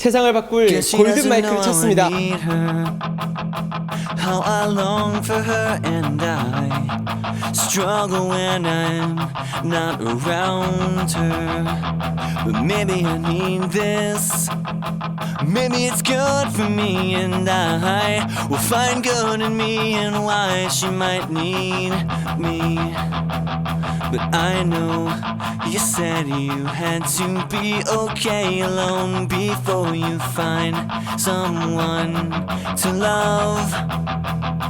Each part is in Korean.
세상을 바꿀 골든 마이크를 찾습니다. How I long for her and I struggle when I'm not around her. But maybe I need this. Maybe it's good for me and I will find good in me and why she might need me. But I know you said you had to be okay alone before you find someone to love.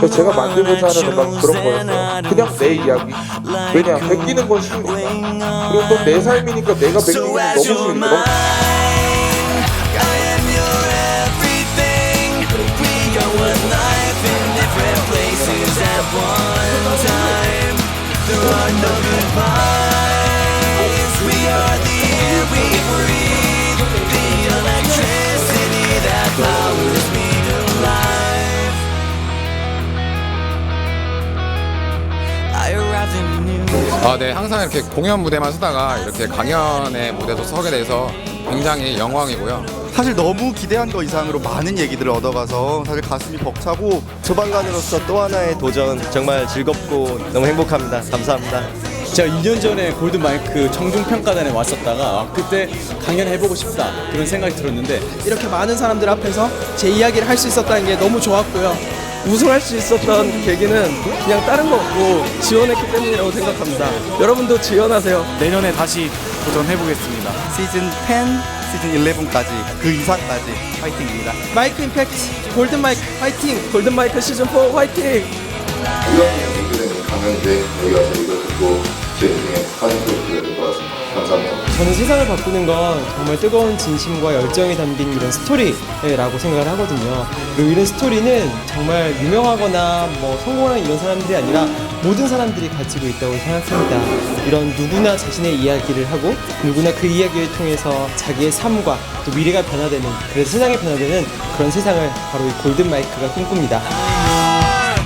그래서 제가 만들고자 하는 음악 그런 거였어요. 그냥 내 이야기. 왜냐, 베끼는 건 going 그리고 또 내. 삶이니까 내가 베끼는 건 as 너무 you're 쉬우니까. mine, I am 아, 네. 항상 이렇게 공연 무대만 서다가 이렇게 강연의 무대도 서게 돼서 굉장히 영광이고요. 사실 너무 기대한 거 이상으로 많은 얘기들을 얻어가서 사실 가슴이 벅차고 소방관으로서 또 하나의 도전 정말 즐겁고 너무 행복합니다. 감사합니다. 제가 2년 전에 골든 마이크 청중 평가단에 왔었다가 아, 그때 강연해보고 싶다 그런 생각이 들었는데 이렇게 많은 사람들 앞에서 제 이야기를 할 수 있었다는 게 너무 좋았고요. 우승할 수 있었던 계기는 그냥 다른 거 없고 지원했기 때문이라고 생각합니다. 여러분도 지원하세요. 내년에 다시 도전해보겠습니다. 시즌 10, 시즌 11까지 그 이상까지 파이팅입니다. 마이크 임팩트 골든 마이크 화이팅! 골든 마이크 시즌 4 화이팅! 이런 얘기들은 강연인데 여기 와서 이거 듣고 제 인생에 하는 게 될것 같습니다. 감사합니다. 저는 세상을 바꾸는 건 정말 뜨거운 진심과 열정이 담긴 이런 스토리라고 생각을 하거든요. 그리고 이런 스토리는 정말 유명하거나 뭐 성공한 이런 사람들이 아니라 모든 사람들이 가지고 있다고 생각합니다. 이런 누구나 자신의 이야기를 하고 누구나 그 이야기를 통해서 자기의 삶과 또 미래가 변화되는 그래서 세상이 변화되는 그런 세상을 바로 이 골든 마이크가 꿈꿉니다.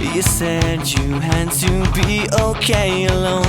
You said you had to be okay alone